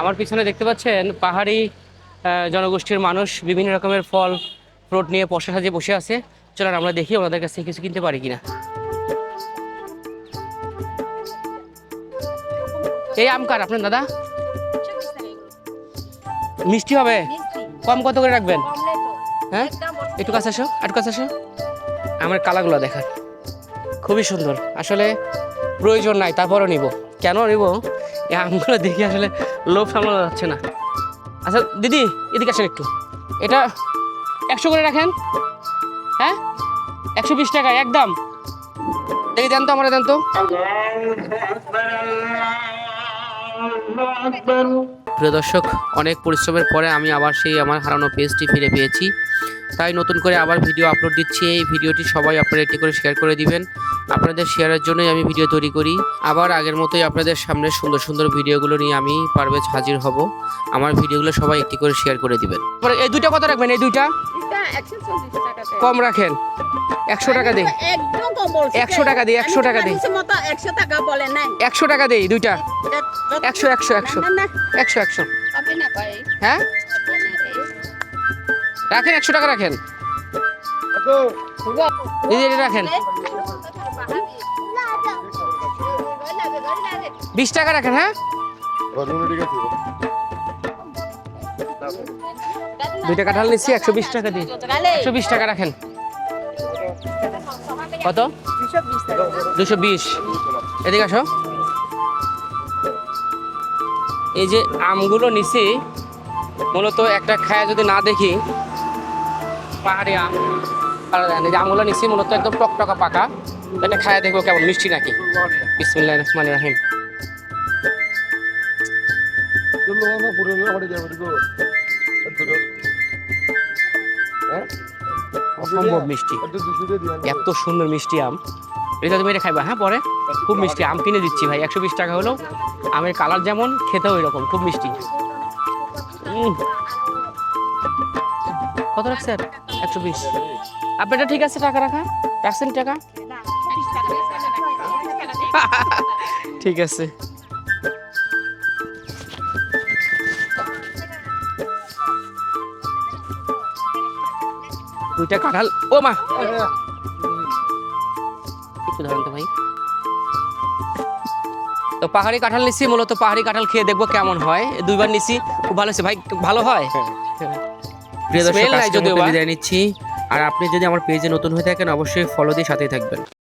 আমার পিছনে দেখতে পাচ্ছেন পাহাড়ি জনগোষ্ঠীর মানুষ বিভিন্ন রকমের ফল ফ্রুট নিয়ে পশা সাজিয়ে বসে আছে। চলেন আমরা দেখি ওনাদের কাছ কিছু কিনতে পারি কিনা। এই আম কার আপনার দাদা? মিষ্টি হবে? কম কত করে রাখবেন? হ্যাঁ? একটু কাছে আসো, একটু কাছে আসো। আমার কালাগুলো দেখার খুবই সুন্দর। আসলে প্রয়োজন নাই, তারপরও নিব। কেন নিব? এই দেখি আসলে লোভ সামলানো যাচ্ছে না। আচ্ছা দিদি, এদিকে আসেন একটু। এটা একশো করে রাখেন। হ্যাঁ? একশো বিশ টাকা, একদম। দেখি, দেন তো, আমরা দেন তো। প্রিয় দর্শক, অনেক পরিশ্রমের পরে আমি আবার সেই আমার হারানো পেজটি ফিরে পেয়েছি। তাই নতুন করে আবার ভিডিও আপলোড দিচ্ছি। এই ভিডিওটি সবাই আপনারা একটি করে শেয়ার করে দিবেন। আপনাদের শেয়ারের জন্যই আমি ভিডিও তৈরি করি। আবার আগের মতোই আপনাদের সামনে সুন্দর সুন্দর ভিডিওগুলো নিয়ে আমি পারভেজ হাজির হব। আমার ভিডিওগুলো সবাই একটি করে শেয়ার করে দিবেন। এই দুইটা কত রাখবেন? এই দুইটা? এটা 140 টাকা করে। কম রাখেন। একশো টাকা দিই। একদম কম বলছি। 100 টাকা দিই, 100 টাকা দিই। আমি মতো 100 টাকা বলে একশো টাকা দিই দুইটা। একশো একশো একশো। একশো একশো। হবে না ভাই। হ্যাঁ। রাখেন একশো টাকা রাখেন। দিদি এটা রাখেন। বিশ টাকা রাখেন হ্যাঁ? দুইটা কাঁঠাল নিচ্ছি, একশো বিশ টাকা দিই একশো বিশ টাকা রাখেন। কত? দুশো বিশ। এদিকে আসো। এই যে আমগুলো নিছি, মূলত একটা খায়া যদি না দেখি পাহাড়ি আম, এই যে আমগুলো নিছি, মূলত একদম টকটকা পাকা। এটা খায়া দেখব কেমন, মিষ্টি নাকি? বিসমিল্লাহ রহমান রাহিম। এত সুন্দর মিষ্টি আম। এটা তুমি এটা খাইবা হ্যাঁ পরে? খুব মিষ্টি, আম কিনে দিচ্ছি ভাই, একশো বিশ টাকা হলো আমের কালার যেমন, খেতেও এরকম, খুব মিষ্টি। কত রাখছেন? একশো বিশ। আপনারটা ঠিক আছে, টাকা রাখা, রাখছেন টাকা? ঠিক আছে। দুইটা কাঁঠাল। ও মা! একটু ধরেন তো ভাই। তো পাহাড়ি কাঁঠাল নিচ্ছি মূলত পাহাড়ি কাঁঠাল খেয়ে দেখব কেমন হয়। দুইবার নিচ্ছি খুব ভালো হয়েছে। ভাই ভালো হয়? প্রিয় দর্শক বা। বিদায় নিচ্ছি। আর আপনি যদি আমার পেজে নতুন হয়ে থাকেন অবশ্যই ফলো দিয়ে সাথেই থাকবেন।